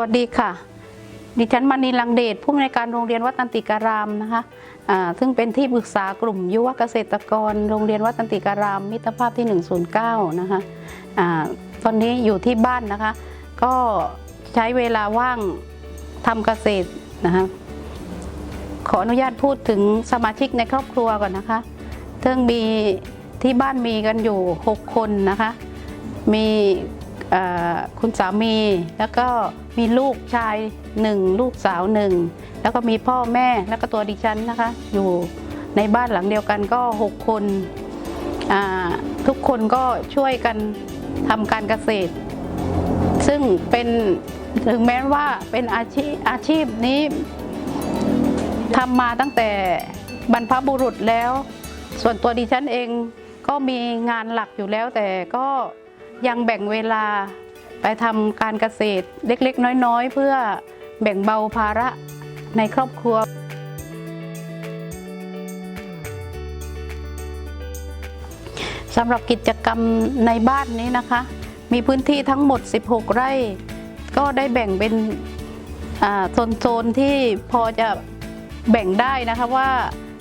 สวัสดีค่ะ ดิฉันมณีลังเดชผู้อำนวยการโรงเรียนวัดตันติการามนะคะอ่าซึ่งเป็นที่ปรึกษากลุ่มยุวเกษตรกร โรงเรียนวัดตันติการาม มิตรภาพที่ 109 นะคะอ่าตอนนี้อยู่ที่บ้านนะคะ ก็ใช้เวลาว่างทำเกษตรนะคะขออนุญาตพูดถึงสมาชิกในครอบครัวก่อนนะคะซึ่งมีที่บ้านมีกันอยู่ 6 คนนะคะ มี คุณสามี แล้วก็มีลูกชายหนึ่งลูกสาวหนึ่งแล้วก็มีพ่อแม่แล้วก็ตัวดิฉันนะคะ อยู่ในบ้านหลังเดียวกันก็ 6 คนทุกคนก็ช่วยกันทำการเกษตร ซึ่งเป็นถึงแม้ว่าเป็นอาชีพอาชีพนี้ทำมาตั้งแต่บรรพบุรุษแล้ว ส่วนตัวดิฉันเองก็มีงานหลักอยู่แล้วแต่ก็ ยังแบ่งเวลาไปทำการเกษตรเล็กๆ น้อยๆ เพื่อแบ่งเบาภาระในครอบครัว สำหรับกิจกรรมในบ้านนี้นะคะ มีพื้นที่ทั้งหมด 16 ไร่ ก็ได้แบ่งเป็นโซนๆที่พอจะแบ่งได้นะคะว่า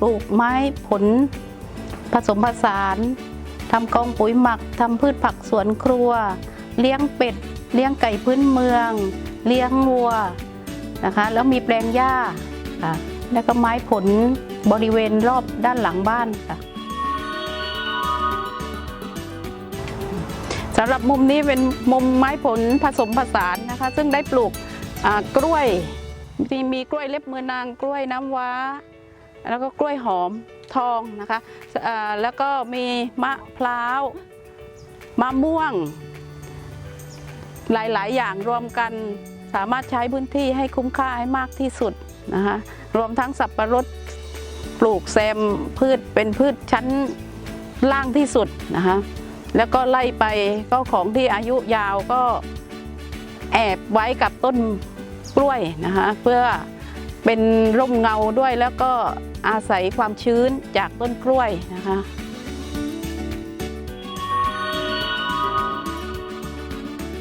ปลูกไม้ผลผสมผสาน ทำกองปุ๋ยหมักทำพืชผักสวนครัว เลี้ยงเป็ด เลี้ยงไก่พื้นเมือง เลี้ยงวัวนะคะแล้วมีแปลงหญ้าค่ะแล้วก็ไม้ผลบริเวณรอบด้านหลังบ้านค่ะสำหรับมุมนี้เป็นมุมไม้ผลผสมผสานนะคะ ซึ่งได้ปลูกกล้วยมีมีกล้วยเล็บมือนางกล้วยน้ำว้า แล้วก็กล้วยหอม ทองนะคะแล้วก็มีมะพร้าวมะม่วง หลาย ๆ อย่างรวมกันสามารถใช้พื้นที่ให้คุ้มค่าให้มากที่สุดนะคะรวมทั้งสับประรดปลูกแซมพืชเป็นพืชชั้นล่างที่สุดนะคะแล้วก็ไล่ไปก็ของที่อายุยาวก็แอบไว้กับต้นกล้วยนะคะเพื่อเป็นร่มเงาด้วยแล้วก็ อาศัยความชื้นจากต้นกล้วยนะคะ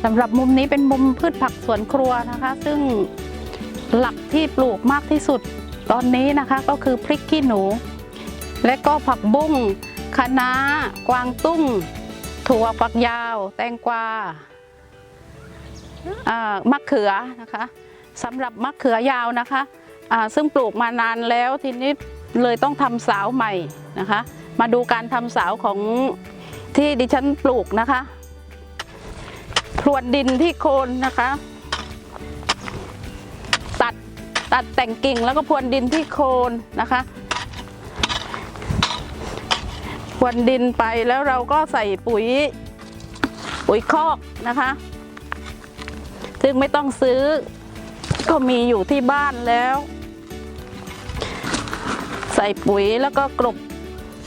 สำหรับมุมนี้เป็นมุมพืชผักสวนครัวนะคะ ซึ่งหลักที่ปลูกมากที่สุดตอนนี้นะคะก็คือพริกขี้หนู และก็ผักบุ้งคะน้ากวางตุ้ง ถั่วฝักยาว แตงกวาอ่ามะเขือนะคะสำหรับมะเขือยาวนะคะ ซึ่งปลูกมานานแล้วทีนี้เลยต้องทำสาวใหม่นะคะ มาดูการทำสาวของที่ดิฉันปลูกนะคะพรวนดินที่โคนนะคะ ตัดตัดแต่งกิ่งแล้วก็พรวนดินที่โคนนะคะพรวนดินไปแล้วเราก็ใส่ปุ๋ยปุ๋ยคอกนะคะ ซึ่งไม่ต้องซื้อก็มีอยู่ที่บ้านแล้ว ใส่ปุ๋ยแล้วก็กลบ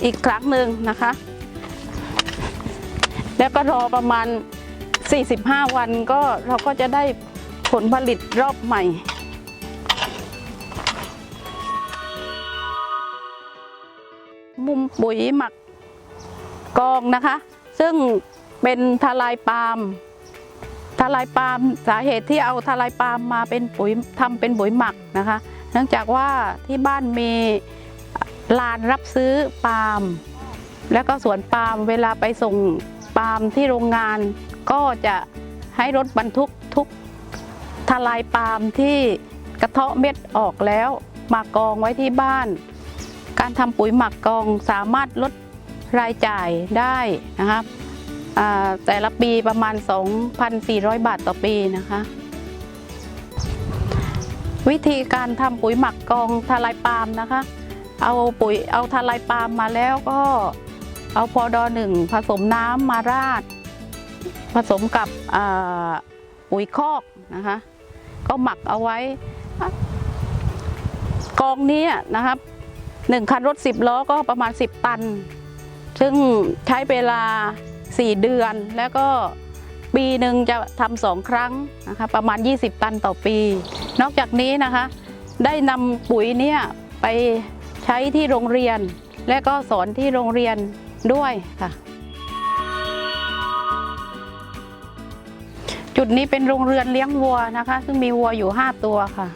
อีกครั้งหนึ่งนะคะ แล้วก็รอประมาณ 45 วันก็เราก็จะได้ผลผลิตรอบใหม่มุมปุ๋ยหมักกองนะคะ ซึ่งเป็นทลายปาล์มทลายปาล์มสาเหตุที่เอาทลายปาล์มมาเป็นปุ๋ยทำเป็นปุ๋ยหมักนะคะ เนื่องจากว่าที่บ้านมี ลานรับซื้อปาล์มแล้วก็สวนปาล์มเวลาไปส่งปาล์มที่โรงงาน ก็จะให้รถบรรทุกทุกทลายปาล์มที่กระเทาะเม็ดออกแล้วมากองไว้ที่บ้าน การทำปุ๋ยหมักกองสามารถลดรายจ่ายได้นะครับแต่ละปีประมาณ 2,400 บาทต่อปีนะคะ วิธีการทำปุ๋ยหมักกองทลายปาล์มนะคะ เอาปุ๋ยเอาทลายปาล์มมาแล้วก็เอาพอดอหนึ่งผสมน้ำมาราด ผสมกับปุ๋ยคอกนะคะ ก็หมักเอาไว้ กองนี้นะครับหนึ่งคันรถ10ล้อก็ประมาณ10ตัน ซึ่งใช้เวลา4เดือนแล้วก็ปีหนึ่งจะทำสองครั้งนะคะประมาณ 20 ตันต่อปี นอกจากนี้นะคะ ได้นำปุ๋ยเนี่ยไป ใช้ที่โรงเรียน และก็สอนที่โรงเรียนด้วยค่ะจุจุดนี้เป็นโรงเรือนเลี้ยงวัวนะคะ ซึ่งมีวัวอยู่ 5 ตัวค่ะ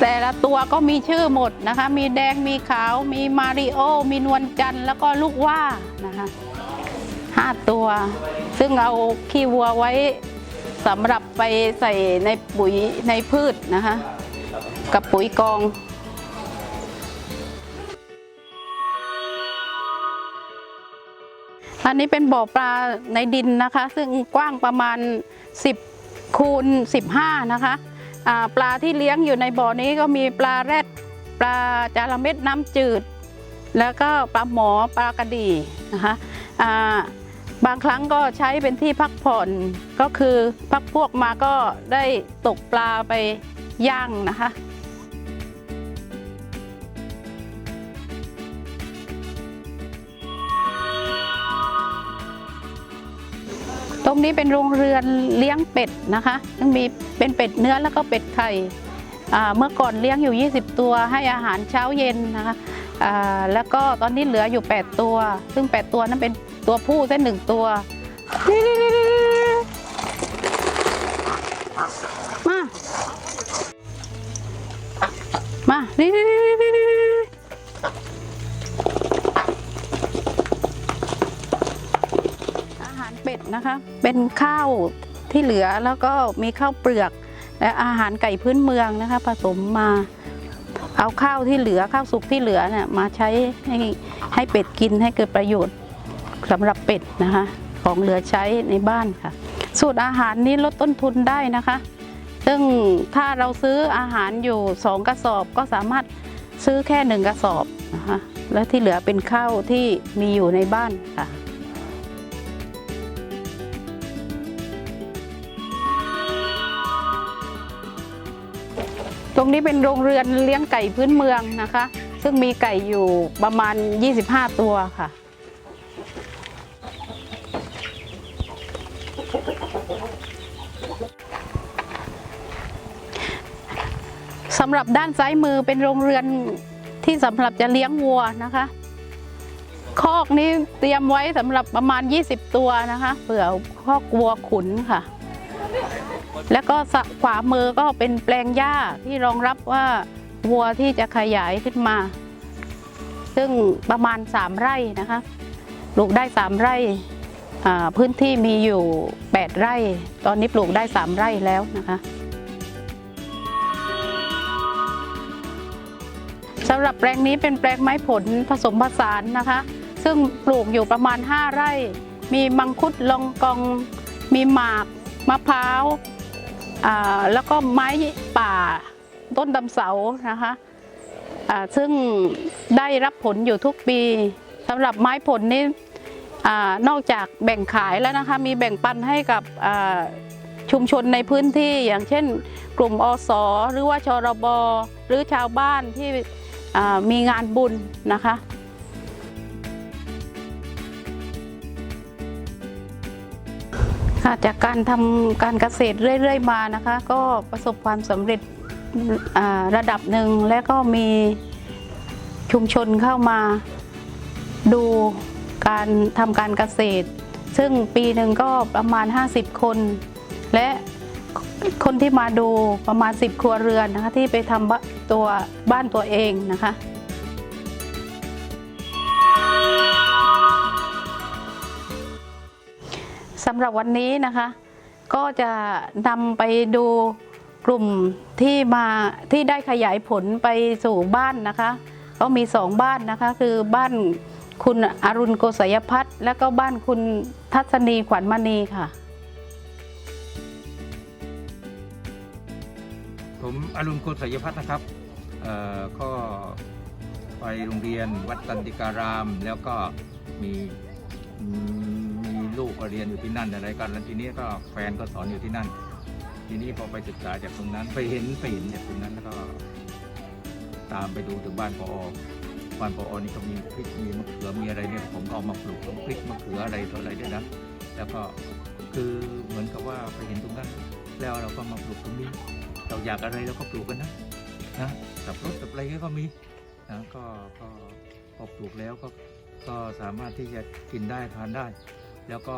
แต่ละตัวก็มีชื่อหมดนะคะ มีแดงมีขาว มีมาริโอ มีนวลจันทร์แล้วก็ลูกว่านะคะห้าตัว ซึ่งเอาขี้วัวไว้สำหรับไปใส่ในปุ๋ยในพืชนะคะ กับปุ๋ยกอง อันนี้เป็นบ่อปลาในดินนะคะ ซึ่งกว้างประมาณ 10คูณ15 นะคะปลาที่เลี้ยงอยู่ในบ่อนี้ก็มีปลาแรดปลาจาระเม็ดน้ำจืด แล้วก็ปลาหมอปลากระดีนะคะบางครั้งก็ใช้เป็นที่พักผ่อนก็คือพักพวกมาก็ได้ตกปลาไปย่างนะคะ ตรงนี้เป็นโรงเรือนเลี้ยงเป็ดนะคะยังมีเป็นเป็ดเนื้อแล้วก็เป็ดไข่เมื่อก่อนเลี้ยงอยู่ 20 ตัวให้อาหารเช้าเย็นนะคะแล้วก็ตอนนี้เหลืออยู่ 8 ตัว ซึ่ง 8 ตัวนั้นเป็นตัวผู้เส้นหนึ่งตัวมา มา นี่ นะคะ เป็นข้าวที่เหลือแล้วก็มีข้าวเปลือก และอาหารไก่พื้นเมืองนะคะ ผสมมาเอาข้าวที่เหลือข้าวสุกที่เหลือเนี่ยมาใช้ให้ให้เป็ดกินให้เกิดประโยชน์สำหรับเป็ดนะคะ ของเหลือใช้ในบ้านค่ะ สูตรอาหารนี้ลดต้นทุนได้นะคะ ซึ่งถ้าเราซื้ออาหารอยู่สองกระสอบก็สามารถซื้อแค่หนึ่งกระสอบนะคะและที่เหลือเป็นข้าวที่มีอยู่ในบ้านค่ะ ตรงนี้เป็นโรงเรือนเลี้ยงไก่พื้นเมืองนะคะ ซึ่งมีไก่อยู่ประมาณ 25 ตัวค่ะ สำหรับด้านซ้ายมือเป็นโรงเรือนที่สำหรับจะเลี้ยงวัวนะคะ คอกนี้เตรียมไว้สำหรับประมาณ 20 ตัวนะคะ เผื่อคอกวัวขุนค่ะ แล้วก็ขวามือก็เป็นแปลงหญ้าที่รองรับว่าวัวที่จะขยายขึ้นมา ซึ่งประมาณ 3 ไร่นะคะปลูกได้ 3 ไร่พื้นที่มีอยู่ 8 ไร่ ตอนนี้ปลูกได้ 3 ไร่แล้วนะคะสำหรับแปลงนี้เป็นแปลงไม้ผลผสมผสานนะคะ ซึ่งปลูกอยู่ประมาณ 5 ไร่ มีมังคุดลองกอง มีหมาก มะพร้าว แล้วก็ไม้ป่าต้นดำเสานะคะซึ่งได้รับผลอยู่ทุกปีสำหรับไม้ผลนี้อนอกจากแบ่งขายแล้วนะคะมีแบ่งปันให้กับชุมชนในพื้นที่อย่างเช่น กลุ่มอสหรือว่าชรบหรือชาวบ้านที่มีงานบุญนะคะ จากการทำการเกษตรเรื่อยๆมานะคะ ก็ประสบความสำเร็จระดับหนึ่งและก็มีชุมชนเข้ามาดูการทำการเกษตร ซึ่งปีหนึ่งก็ประมาณ 50 คน และคนที่มาดูประมาณ 10 ครัวเรือนนะคะที่ไปทำตัวบ้านตัวเองนะคะำหรับวันนี้นะคะ ก็จะนำไปดูกลุ่มที่มาที่ได้ขยายผลไปสู่บ้านนะคะ ก็มีสองบ้านนะคะ คือบ้านคุณอรุณโกศยพัฒน์และก็บ้านคุณทัศนีขวัญมณีค่ะ ผมอรุณโกศยพัฒน์นะครับเอ่อก็ไปโรงเรียนวัดตันติการาม แล้วก็มีอืมมี ลูกก็เรียนอยู่ที่นั่นอะไรกันแล้วทีนี้ก็แฟนก็สอนอยู่ที่นั่น ทีนี้พอไปศึกษาจากตรงนั้นไปเห็นไปเห็นจากตรงนั้นแล้วก็ ตามไปดูถึงบ้านปอบ้านปอนี่ก็มีพริกมีมะเขือมีอะไรเนี่ยผมก็เอามาปลูกพริกมะเขืออะไรต่ออะไรด้วยนะแล้วก็คือเหมือนกับว่าไปเห็นตรงนั้น แล้วเราก็มาปลูกตรงนี้ เราอยากอะไรเราก็ปลูกกันนะนะสับรถสับอะไรก็มีนะก็ก็พอปลูกแล้วก็ก็สามารถที่จะกินได้ทานได้ แล้วก็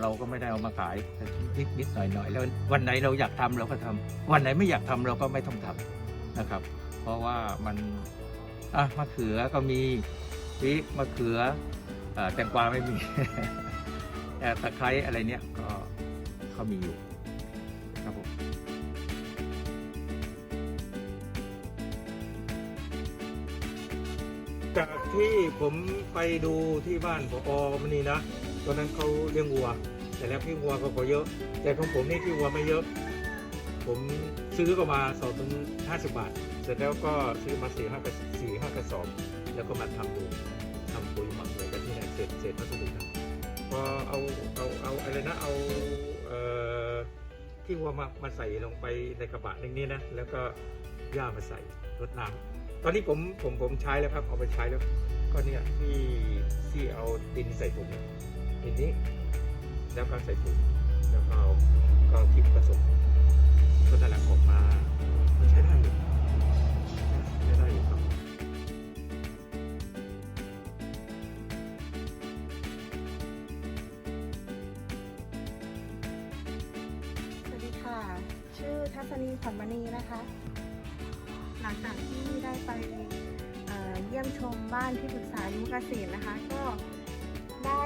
เราก็ไม่ได้เอามาขายนิดนิดหน่อยหน่อยแล้ววันไหนเราอยากทำเราก็ทำวันไหนไม่อยากทำเราก็ไม่ต้องทำนะครับ เพราะว่ามันอะมะเขือก็มีพริกมะเขืออแตงกวาไม่มีแต่ตะไคร้อะไรเนี่ยก็เขามีอยู่ครับผมจากที่ผมไปดูที่บ้านพออมณีนะ ตอนนั้นเขาเลี้ยงวัว แต่แล้วพี่วัวเขาก็เยอะ แต่ของผมนี่พี่วัวไม่เยอะ ผมซื้อก็มาสองถึงห้าสิบบาท เสร็จแล้วก็ซื้อมาสี่ห้ากระสี่ห้ากระสอบ แล้วก็มาทำดูทำปุ๋ยหมักเลยกันที่ไหนเศษเศษวัสดุนะพอเอาเอาเอาอะไรนะเอาเอ่อที่วัวมามาใส่ลงไปในกระบะนึงนี้นะแล้วก็หญ้ามาใส่รดน้ำตอนนี้ผมผมผมใช้แล้วครับเอาไปใช้แล้วก็เนี่ยที่ที่เอาดินใส่ถุง ดินนี้แล้วก็ใส่ถุงแล้วก็เอาก็เอาทิพผสมก็นั่นแหละออกมาใช้ได้อยู่ใช้ได้อยู่ครับสวัสดีค่ะ ชื่อทัศนีขวัญมณีนะคะ หลังจากที่ได้ไปเเยี่ยมชมบ้านที่ปรึกษายุวเกษตรนะคะ ก็ ได้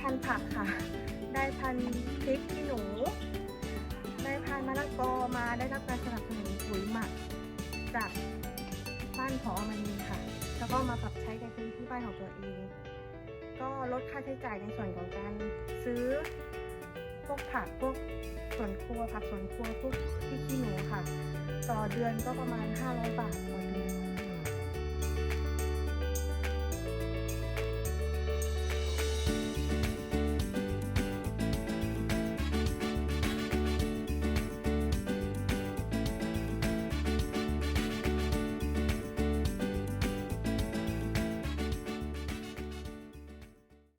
พันผักค่ะ ได้พันพริกขี้หนู ได้พันมะละกอมาได้รับการสนับสนุนปุ๋ยหมักจากบ้านพอมณีค่ะ แล้วก็มาปรับใช้ในพื้นที่บ้านของตัวเอง ก็ลดค่าใช้จ่ายในส่วนของการซื้อพวกผักพวกสวนครัวผักสวนครัวพวกพริกขี้หนูค่ะ ต่อเดือนก็ประมาณ 500 บาทต่อเ